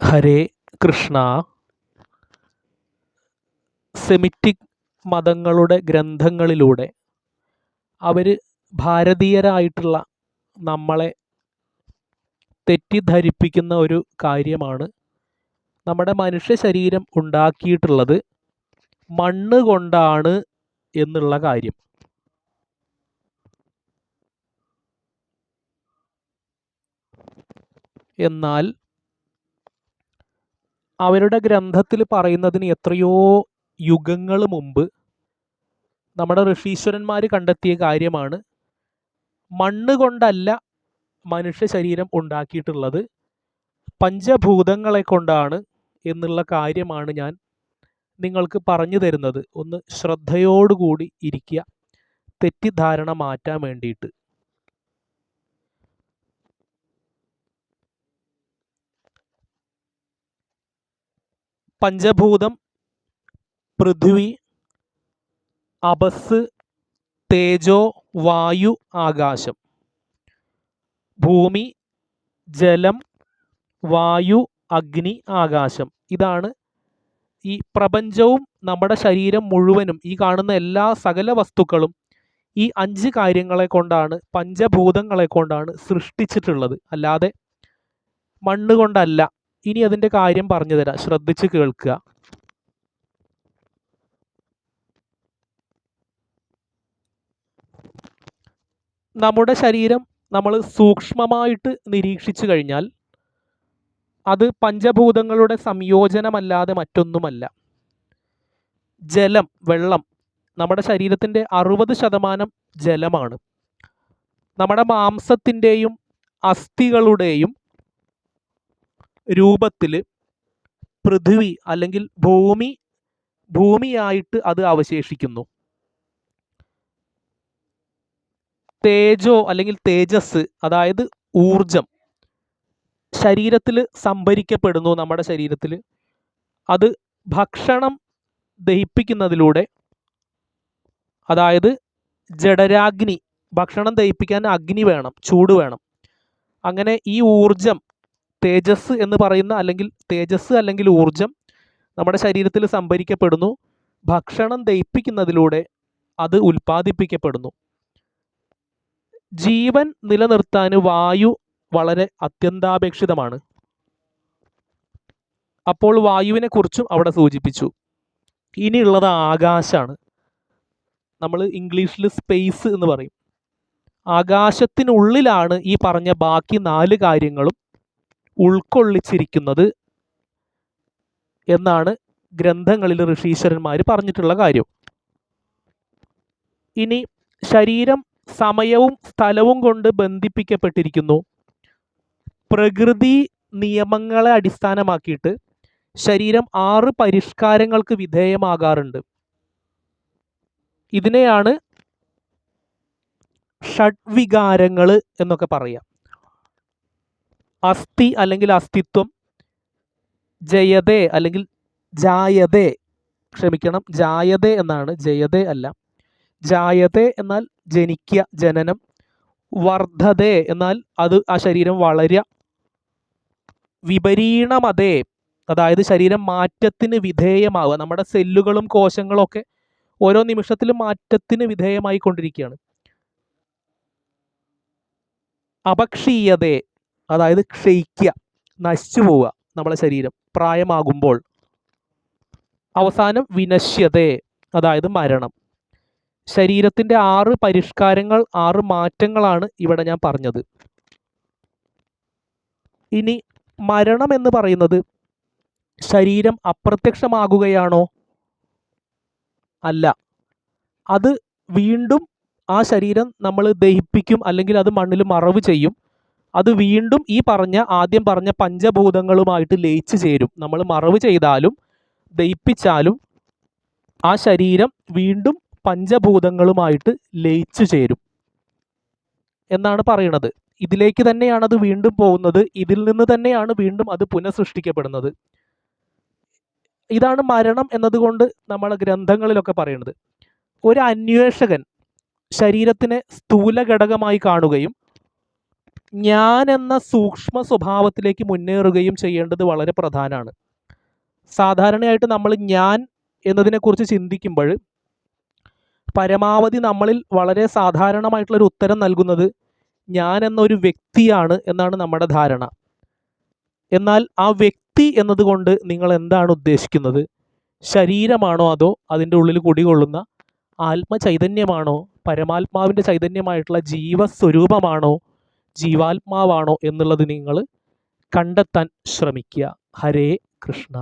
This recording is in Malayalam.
ഹരേ കൃഷ്ണ. സെമിറ്റിക് മതങ്ങളുടെ ഗ്രന്ഥങ്ങളിലൂടെ അവർ ഭാരതീയരായിട്ടുള്ള നമ്മളെ തെറ്റിദ്ധരിപ്പിക്കുന്ന ഒരു കാര്യമാണ് നമ്മുടെ മനുഷ്യ ശരീരം ഉണ്ടാക്കിയിട്ടുള്ളത് മണ്ണ് കൊണ്ടാണ് എന്നുള്ള കാര്യം. എന്നാൽ അവരുടെ ഗ്രന്ഥത്തിൽ പറയുന്നതിന് എത്രയോ യുഗങ്ങൾ മുമ്പ് നമ്മുടെ ഋഷീശ്വരന്മാർ കണ്ടെത്തിയ കാര്യമാണ്. മണ്ണ് കൊണ്ടല്ല മനുഷ്യ ശരീരം ഉണ്ടാക്കിയിട്ടുള്ളത്. പഞ്ചഭൂതങ്ങളെ കൊണ്ടാണ് എന്നുള്ള കാര്യമാണ് ഞാൻ നിങ്ങൾക്ക് പറഞ്ഞു തരുന്നത്. ഒന്ന് ശ്രദ്ധയോടുകൂടി ഇരിക്കുക. തെറ്റിദ്ധാരണ മാറ്റാൻ വേണ്ടിയിട്ട്. പഞ്ചഭൂതം പൃഥ്വി അപസ് തേജോ വായു ആകാശം. ഭൂമി ജലം വായു അഗ്നി ആകാശം. ഇതാണ് ഈ പ്രപഞ്ചവും നമ്മുടെ ശരീരം മുഴുവനും ഈ കാണുന്ന എല്ലാ സകല വസ്തുക്കളും ഈ അഞ്ച് കാര്യങ്ങളെ കൊണ്ടാണ് പഞ്ചഭൂതങ്ങളെ കൊണ്ടാണ് സൃഷ്ടിച്ചിട്ടുള്ളത്. അല്ലാതെ മണ്ണ് കൊണ്ടല്ല ഇനി അതിന്റെ കാര്യം പറഞ്ഞു തരാം. ശ്രദ്ധിച്ച് കേൾക്കുക. നമ്മുടെ ശരീരം നമ്മൾ സൂക്ഷ്മമായിട്ട് നിരീക്ഷിച്ചു കഴിഞ്ഞാൽ അത് പഞ്ചഭൂതങ്ങളുടെ സംയോജനമല്ലാതെ മറ്റൊന്നുമല്ല. ജലം വെള്ളം നമ്മുടെ ശരീരത്തിന്റെ അറുപത് ശതമാനം ജലമാണ്. നമ്മുടെ മാംസത്തിന്റെയും അസ്ഥികളുടെയും രൂപത്തിൽ പൃഥ്വി അല്ലെങ്കിൽ ഭൂമി ഭൂമിയായിട്ട് അത് അവശേഷിക്കുന്നു. തേജോ അല്ലെങ്കിൽ തേജസ് അതായത് ഊർജം ശരീരത്തിൽ സംഭരിക്കപ്പെടുന്നു നമ്മുടെ ശരീരത്തിൽ. അത് ഭക്ഷണം ദഹിപ്പിക്കുന്നതിലൂടെ അതായത് ജഡരാഗ്നി ഭക്ഷണം ദഹിപ്പിക്കാൻ അഗ്നി വേണം ചൂട് വേണം. അങ്ങനെ ഈ ഊർജം തേജസ് എന്ന് പറയുന്ന അല്ലെങ്കിൽ തേജസ് അല്ലെങ്കിൽ ഊർജം നമ്മുടെ ശരീരത്തിൽ സംഭരിക്കപ്പെടുന്നു. ഭക്ഷണം ദഹിപ്പിക്കുന്നതിലൂടെ അത് ഉൽപ്പാദിപ്പിക്കപ്പെടുന്നു. ജീവൻ നിലനിർത്താൻ വായു വളരെ അത്യന്താപേക്ഷിതമാണ്. അപ്പോൾ വായുവിനെ കുറിച്ചും അവിടെ സൂചിപ്പിച്ചു. ഇനിയുള്ളത് ആകാശമാണ് നമ്മൾ ഇംഗ്ലീഷിൽ സ്പേസ് എന്ന് പറയും. ആകാശത്തിനുള്ളിലാണ് ഈ പറഞ്ഞ ബാക്കി നാല് കാര്യങ്ങളും. ഉൾക്കൊള്ളിച്ചിരിക്കുന്നത് എന്നാണ് ഗ്രന്ഥങ്ങളിൽ ഋഷീശ്വരന്മാർ പറഞ്ഞിട്ടുള്ള കാര്യം. ഇനി ശരീരം സമയവും സ്ഥലവും കൊണ്ട് ബന്ധിപ്പിക്കപ്പെട്ടിരിക്കുന്നു. പ്രകൃതി നിയമങ്ങളെ അടിസ്ഥാനമാക്കിയിട്ട് ശരീരം ആറ് പരിഷ്കാരങ്ങൾക്ക് വിധേയമാകാറുണ്ട്. ഇതിനെയാണ് ഷഡ്വികാരങ്ങൾ എന്നൊക്കെ പറയാം. അസ്ഥി അല്ലെങ്കിൽ അസ്തിത്വം ജയതേ അല്ലെങ്കിൽ ജായതേ. ക്ഷമിക്കണം ജായതേ എന്നാണ് ജയതേ അല്ല. ജായതേ എന്നാൽ ജനിക്കുക ജനനം. വർദ്ധതേ എന്നാൽ അത് ആ ശരീരം വളരുക വിപരീണമതേ അതായത് ശരീരം മാറ്റത്തിന് വിധേയമാവുക. നമ്മുടെ സെല്ലുകളും കോശങ്ങളും ഒക്കെ ഓരോ നിമിഷത്തിലും മാറ്റത്തിന് വിധേയമായി കൊണ്ടിരിക്കുകയാണ് അപക്ഷീയതേ അതായത് ക്ഷയിക്കുക നശിച്ചു പോവുക നമ്മളെ ശരീരം പ്രായമാകുമ്പോൾ. അവസാനം വിനശ്യതേ അതായത് മരണം. ശരീരത്തിന്റെ ആറ് പരിഷ്കാരങ്ങൾ ആറ് മാറ്റങ്ങളാണ് ഇവിടെ ഞാൻ പറഞ്ഞത്. ഇനി മരണം എന്ന് പറയുന്നത് ശരീരം അപ്രത്യക്ഷമാകുകയാണോ? അല്ല. അത് വീണ്ടും ആ ശരീരം നമ്മൾ ദഹിപ്പിക്കും അല്ലെങ്കിൽ അത് മണ്ണിൽ മറവ് ചെയ്യും. അത് വീണ്ടും ഈ പറഞ്ഞ ആദ്യം പറഞ്ഞ പഞ്ചഭൂതങ്ങളുമായിട്ട് ലയിച്ചു ചേരും. നമ്മൾ മറവ് ചെയ്താലും ദയിപ്പിച്ചാലും ആ ശരീരം വീണ്ടും പഞ്ചഭൂതങ്ങളുമായിട്ട് ലയിച്ചു ചേരും. എന്നാണ് പറയുന്നത് ഇതിലേക്ക് തന്നെയാണ് അത് വീണ്ടും പോകുന്നത്. ഇതിൽ നിന്ന് തന്നെയാണ് വീണ്ടും അത് പുനഃസൃഷ്ടിക്കപ്പെടുന്നത്. ഇതാണ് മരണം എന്നതുകൊണ്ട് നമ്മളെ ഗ്രന്ഥങ്ങളിലൊക്കെ പറയുന്നത് ഒരു അന്വേഷകൻ ശരീരത്തിനെ സ്ഥൂല ഘടകമായി കാണുകയും ഞാൻ എന്ന സൂക്ഷ്മ സ്വഭാവത്തിലേക്ക് മുന്നേറുകയും ചെയ്യേണ്ടത് വളരെ പ്രധാനമാണ് സാധാരണയായിട്ട് നമ്മൾ ഞാൻ എന്നതിനെക്കുറിച്ച് ചിന്തിക്കുമ്പോൾ പരമാവധി നമ്മളിൽ വളരെ സാധാരണമായിട്ടുള്ളൊരു ഉത്തരം നൽകുന്നത് ഞാൻ എന്നൊരു വ്യക്തിയാണ് എന്നാണ് നമ്മുടെ ധാരണ. എന്നാൽ ആ വ്യക്തി എന്നതുകൊണ്ട് നിങ്ങൾ എന്താണ് ഉദ്ദേശിക്കുന്നത്? ശരീരമാണോ അതോ അതിന്റെ ഉള്ളിൽ കുടികൊള്ളുന്ന ആത്മചൈതന്യമാണോ? പരമാത്മാവിന്റെ ചൈതന്യമായിട്ടുള്ള ജീവസ്വരൂപമാണോ? ജീവാത്മാവാണോ എന്നുള്ളത് നിങ്ങൾ കണ്ടെത്താൻ ശ്രമിക്കുക. ഹരേ കൃഷ്ണ.